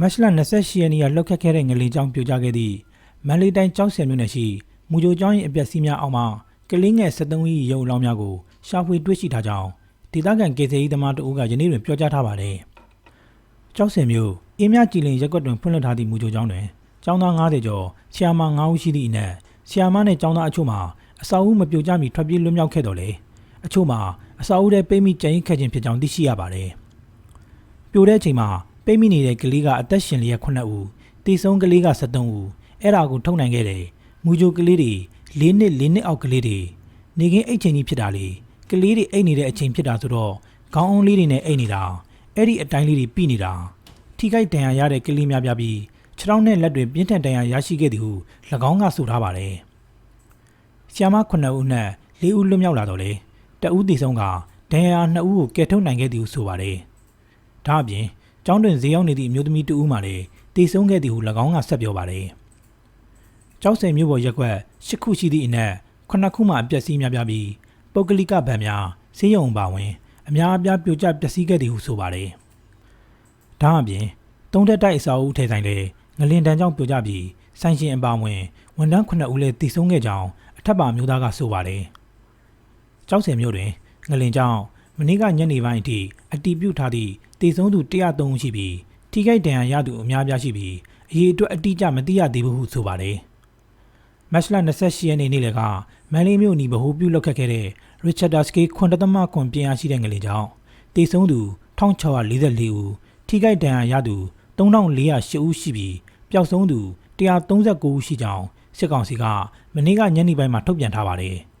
မတ်လ28ရက်နေ့ကလှုပ်ခတ်ခဲ့တဲ့ငလင်ကြောင်းပြိုကျခဲ့သည့်မန္တလေးတိုင်းကြောက်ဆယ်မြို့နယ်ရှိမူကြိုကျောင်း၏အပျက်စီးများအောက်မှကလေးငယ်73၏ရုပ်အလောင်းများကိုရှာဖွေတွေ့ရှိထားကြောင်းဒေသခံကေဆေးဤသမားတို့ကယနေ့တွင်ပြောကြားထားပါတယ်။ကြောက်ဆယ်မြို့အင်းမြကြည်လင်ရက်ကွက်တွင်ဖွင့်လှစ်ထားသည့်မူကြိုကျောင်းတွင်ကျောင်းသား90ကျော်ဆရာမ9ဦးရှိသည့်အနက်ဆရာမနှင့်ကျောင်းသားအချို့မှာအစာအုပ်မပြိုကျမီထွက်ပြေးလွတ်မြောက်ခဲ့တော်လေအချို့မှာ အစာအုပ်ထဲပိတ်မိကြံရင်ခဲ့ခြင်းဖြစ်ကြောင်းသိရှိရပါတယ်။ပြိုတဲ့အချိန်မှာပိတ်မိနေတဲ့ကလေးကအသက်ရှင်လျက်9ဦးတည်ဆုံးကလေးက73ဦးအဲ့ဒါကိုထုတ်နိုင်ခဲ့တယ်မူကြိုကလေးတွေ၄နှစ်၄နှစ်အောက်ကလေးတွေနေကင်းအိတ်ချိန်ကြီးဖြစ်တာလေကလေးတွေအိတ်နေတဲ့အချိန်ဖြစ်တာဆိုတော့ခေါင်းအုံးလေးတွေနဲ့အိတ်နေတာအဲ့ဒီအတိုင်းလေးတွေပြိနေတာထိခိုက်ဒဏ်ရာရတဲ့ကလေးများပြပြီးခြေထောက်နဲ့လက်တွေပြင်းထန်ဒဏ်ရာရရှိခဲ့သည်ဟု၎င်းကဆိုထားပါတယ်ဆီယမ9ဦးနဲ့4ဦးလွတ်မြောက်လာတော့လေ တဦးတည်ဆုံးကဒဏ်ရာ2ဦးကိုကယ်ထုတ်နိုင်ခဲ့သည်ဟုဆိုပါတယ်ဒါအပြင်ကျောင်းတွင်ဈေးရောက်နေသည့်အမျိုးသမီးတဦးမှလည်းတည်ဆုံးခဲ့သည်ဟု၎င်းကဆက်ပြောပါတယ်ကျောက်ဆယ်မြို့ပေါ်ရက်ကွက်၈ခုရှိသည့်အနက်9ခုမှအပျက်စီးများပြားပြီးပုဂ္ဂလိကဗန်များဈေးရုံပါဝင် အများအပြားပြိုကျပျက်စီးခဲ့သည်ဟုဆိုပါတယ်ဒါအပြင်သုံးတက်တိုက်အစာအုပ်ထဲဆိုင်လည်းငလင်တန်းကြောင့်ပြိုကျပြီးဆိုင်ရှင်အပါဝင်ဝန်ထမ်း9ဦးလည်းတည်ဆုံးခဲ့ကြောင်းအထက်ပါမျိုးသားကဆိုပါတယ် ကျောက်ဆယ်မြို့တွင်ငလင်ကြောင့်မနေ့ကညနေပိုင်းအထိအတီးပြုတ်ထားသည့်တည်ဆုံးသူ103ဦးရှိပြီးထိခိုက်ဒဏ်ရာရသူအများပြားရှိပြီးအရေးအတွက်အတိအကျမသိရသေးဘူးဟုဆိုပါတယ်။မတ်လ28ရက်နေ့နေ့လယ်ကမန်လေးမြို့နီဗဟိုပြုလုပ်ခဲ့တဲ့ Richard Daske ခွန်တသမခွန်ပြင်အားရှိတဲ့ငလင်ကြောင့်တည်ဆုံးသူ1644ဦးထိခိုက်ဒဏ်ရာရသူ3408ဦးရှိပြီးပျောက်ဆုံးသူ139ဦးရှိကြောင်းစစ်ကောင်စီကမနေ့ကညနေပိုင်းမှာထုတ်ပြန်ထားပါတယ်။